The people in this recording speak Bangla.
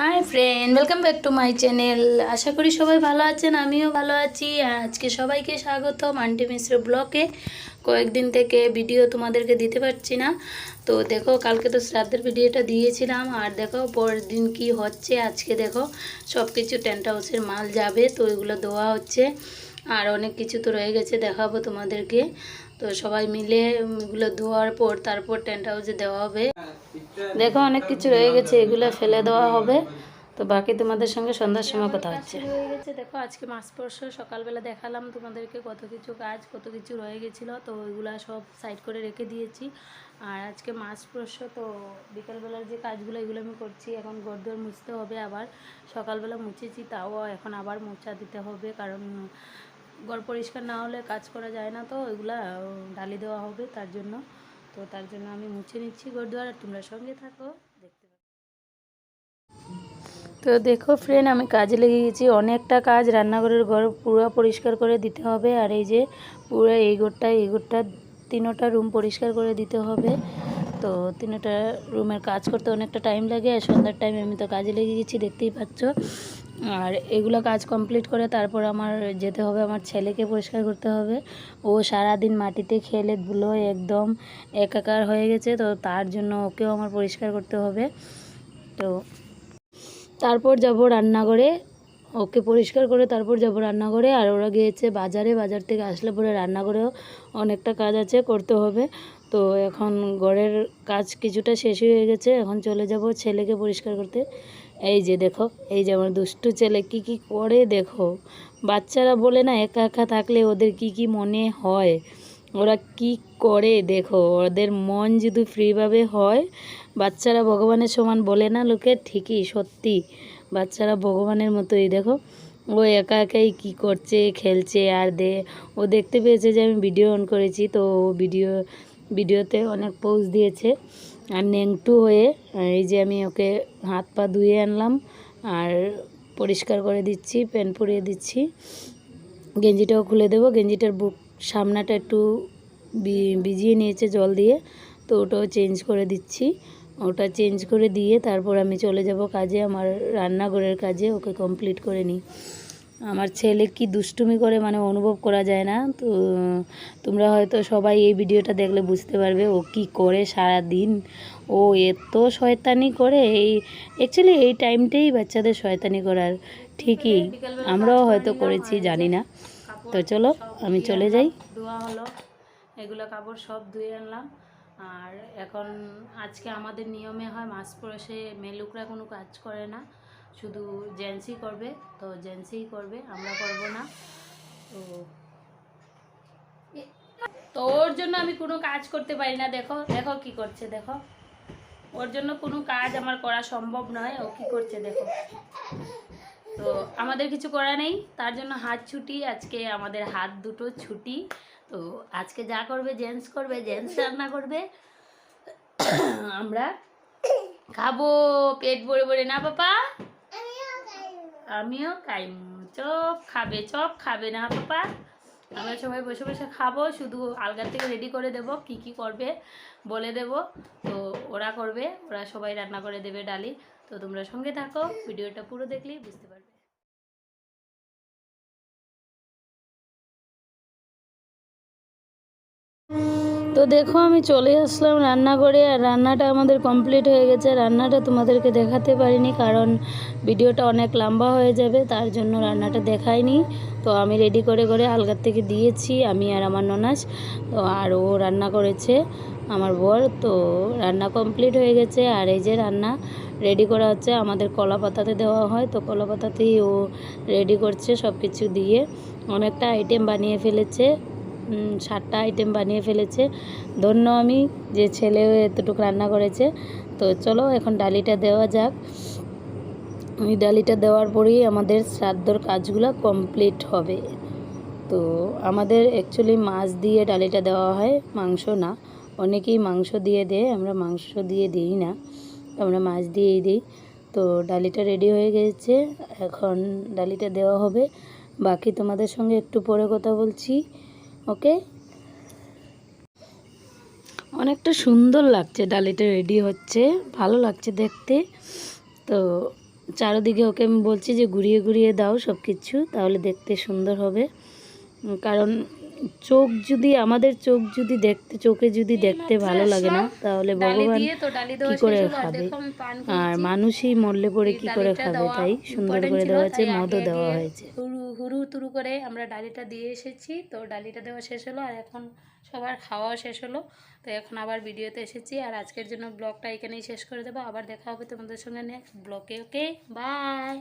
Hi friend welcome back to my channel আশা করি সবাই ভালো আছেন, আমিও ভালো আছি। আজকে সবাইকে স্বাগত মান্টি মিশ্র ব্লকে কয়েকদিন থেকে ভিডিও তোমাদেরকে দিতে পারছি না। তো দেখো, কালকে তো শ্রাদ্ধের ভিডিওটা দিয়েছিলাম। আর দেখো, পরের দিন কি হচ্ছে, আজকে দেখো সব কিছু টেন্ট হাউসের মাল যাবে, তো এগুলো দেওয়া হচ্ছে। আর অনেক কিছু তো রয়ে গেছে, দেখাবো তোমাদেরকে। তো সবাই মিলে এগুলো ধোয়ার পর তারপর টেন্ট হাউসে দেওয়া হবে। দেখো অনেক কিছু রয়ে গেছে, এগুলো ফেলে দেওয়া হবে। তো বাকি তোমাদের সঙ্গে সন্ধ্যার সময় কথা হচ্ছে। রয়ে গেছে দেখো আজকে মাছ পরশ সকালবেলা দেখালাম তোমাদেরকে কত কিছু কাজ, কত কিছু রয়ে গেছিল, তো ওইগুলো সব সাইড করে রেখে দিয়েছি। আর আজকে মাছ পরশ তো বিকালবেলার যে কাজগুলো, এগুলো আমি করছি। এখন গরদোর মুছতে হবে আবার। সকালবেলা মুছেছি, তাও এখন আবার মোচা দিতে হবে, কারণ ঘর পরিষ্কার না হলে কাজ করা যায় না তো ওইগুলা ডালি দেওয়া হবে তার জন্য। তো তার জন্য আমি মুছে নিচ্ছি ঘরদুয়ার আর তোমরা সঙ্গে থাকো, দেখতে তো দেখো ফ্রেন্ড আমি কাজে লেগে গেছি। অনেকটা কাজ, রান্নাঘরের ঘর পুরো পরিষ্কার করে দিতে হবে, আর এই যে পুরো এই ঘরটা এই ঘরটা তিনোটা রুম পরিষ্কার করে দিতে হবে। তো তিনোটা রুমের কাজ করতে অনেকটা টাইম লাগে, আর সন্ধ্যার টাইমে আমি তো কাজে লেগে গেছি, দেখতেই পাচ্ছ। আর এগুলো কাজ কমপ্লিট করে তারপর আমার যেতে হবে, আমার ছেলেকে পরিষ্কার করতে হবে। ও সারাদিন মাটিতে খেলে ধুলো একদম একাকার হয়ে গেছে, তো তার জন্য ওকেও আমার পরিষ্কার করতে হবে। তো তারপর যাব রান্নাঘরে। ওকে পরিষ্কার করে তারপর যাব রান্নাঘরে। আর ওরা গিয়েছে বাজারে। বাজার থেকে আসলে পরে রান্নাঘরেও অনেকটা কাজ আছে, করতে হবে। তো এখন ঘরের কাজ কিছুটা শেষ হয়ে গেছে। এখন চলে যাব ছেলেকে পরিষ্কার করতে। এই যে দেখো, এই যে আমার দুষ্টু ছেলে কি কি করে দেখো। বাচ্চারা বলে না, একা একা থাকলে ওদের কি কি মনে হয়? ওরা কি করে দেখো? ওদের মন যদি ফ্রিভাবে হয়, বাচ্চারা ভগবানের সমান বলে না লোকে? ঠিকই, সত্যি। বাচ্চারা ভগবানের মতোই দেখো। ও একা একাই কি করছে, খেলছে, আর দে, ও দেখতে পেয়েছে যে আমি ভিডিও অন করেছি, তো ভিডিও ভিডিওতে অনেক পোজ দিয়েছে। আর নেংটু হয়ে এই যে আমি ওকে হাত পা ধুয়ে আনলাম, আর পরিষ্কার করে দিচ্ছি প্যান্ট পরিয়ে দিচ্ছি। গেঞ্জিটাও খুলে দেবো, গেঞ্জিটার বুক সামনাটা একটু ভিজিয়ে নিয়েছে জল দিয়ে, তো ওটাও চেঞ্জ করে দিচ্ছি। ওটা চেঞ্জ করে দিয়ে তারপর আমি চলে যাব কাজে, আমার রান্নাঘরের কাজে, ওকে কমপ্লিট করে নিই। আমার ছেলে কি দুষ্টুমি করে মানে অনুভব করা যায় না, তো তোমরা হয়তো সবাই এই ভিডিওটা দেখলে বুঝতে পারবে ও কি করে সারা দিন ও এত শয়তানি করে, এই অ্যাকচুয়ালি এই টাইমটাই বাচ্চাদের শয়তানি করার, ঠিকই। আমরাও হয়তো করেছি, জানি না। তো চলো, আমি চলে যাই। ধোয়া হলো, এগুলো কাপড় সব ধুয়ে আনলাম। আর এখন আজকে আমাদের নিয়মে হয় মাছ পরশে মেলুকরা কোনো কাজ করে না। শুধু জেন্টসই করবে, তো জেন্টসই করবে, আমরা করব না। তো তো ওর জন্য আমি কোনো কাজ করতে পারি না, দেখো দেখো কি করছে, দেখো। ওর জন্য কোনো কাজ আমার করা সম্ভব নয়, ও কি করছে, দেখো। তো আমাদের কিছু করা নেই, তার জন্য হাত ছুটি, আজকে আমাদের হাত দুটো ছুটি। তো আজকে যা করবে, জেন্টস করবে, জেন্টস রান্না করবে, আমরা খাব। পেট ভরে ভরে, না পাপা? আমিও খাই চপ খাবে চপ খাবে, না পাপা? আমরা সবাই বসে বসে খাব, শুধু আলগার থেকে রেডি করে দেব, কি কি করবে বলে দেব। তো ওরা করবে, ওরা সবাই রান্না করে দেবে ডালি। তো তোমরা সঙ্গে থাকো, ভিডিওটা পুরো দেখলেই বুঝতে পারবে। তো দেখো আমি চলে আসলাম রান্না রান্নাঘরে, আর রান্নাটা আমাদের কমপ্লিট হয়ে গেছে। রান্নাটা তোমাদেরকে দেখাতে পারিনি কারণ ভিডিওটা অনেক লম্বা হয়ে যাবে, তার জন্য রান্নাটা দেখাইনি। তো আমি রেডি করে করে আলগার থেকে দিয়েছি, আমি আর আমার ননাস। তো আর ও রান্না করেছে, আমার বর। তো রান্না কমপ্লিট হয়ে গেছে, আর এই যে রান্না রেডি করা হচ্ছে, আমাদের কলা পাতাতে দেওয়া হয়। তো কলা পাতাতেই ও রেডি করছে সব কিছু দিয়ে। অনেকটা আইটেম বানিয়ে ফেলেছে। সাতটা আইটেম বানিয়ে ফেলেছে। ধন্য আমি যে ছেলে এতটুকু রান্না করেছে। তো চলো এখন ডালিটা দেওয়া যাক। ওই ডালিটা দেওয়ার পরেই আমাদের শ্রাদ্ধর কাজগুলো কমপ্লিট হবে। তো আমাদের অ্যাকচুয়ালি মাছ দিয়ে ডালিটা দেওয়া হয়, মাংস না। অনেকেই মাংস দিয়ে দেয়, আমরা মাংস দিয়ে দিই না। আমরা মাছ দিয়েই দিই। তো ডালিটা রেডি হয়ে গেছে। এখন ডালিটা দেওয়া হবে। বাকি তোমাদের সঙ্গে একটু পরে কথা বলছি। ওকে? অনেকটা সুন্দর লাগছে, ডালিটা রেডি হচ্ছে, ভালো লাগছে দেখতে। তো চারোদিকে ওকে আমি বলছি যে, ঘুরিয়ে ঘুরিয়ে দাও সব কিছু তাহলে দেখতে সুন্দর হবে। কারণ চোখ যদি আমাদের চোখ যদি দেখতে চোখে যদি দেখতে ভালো লাগে না তাহলে ভগবান কি করে খাবে? আর মানুষই মরলে পরে কি করে খাবে তাই? সুন্দর করে দেওয়া হয়েছে মদও দেওয়া হয়েছে। হুরু হুরু তুরু করে আমরা ডালিটা দিয়ে এসেছি তো ডালিটা দেওয়া শেষ হলো আর এখন সবার খাওয়াও শেষ হলো তো এখন আবার ভিডিওতে এসেছি। আর আজকের জন্য ব্লগটা এখানেই শেষ করে দেবো আবার দেখা হবে তোমাদের সঙ্গে নেক্সট ব্লগে ওকে বাই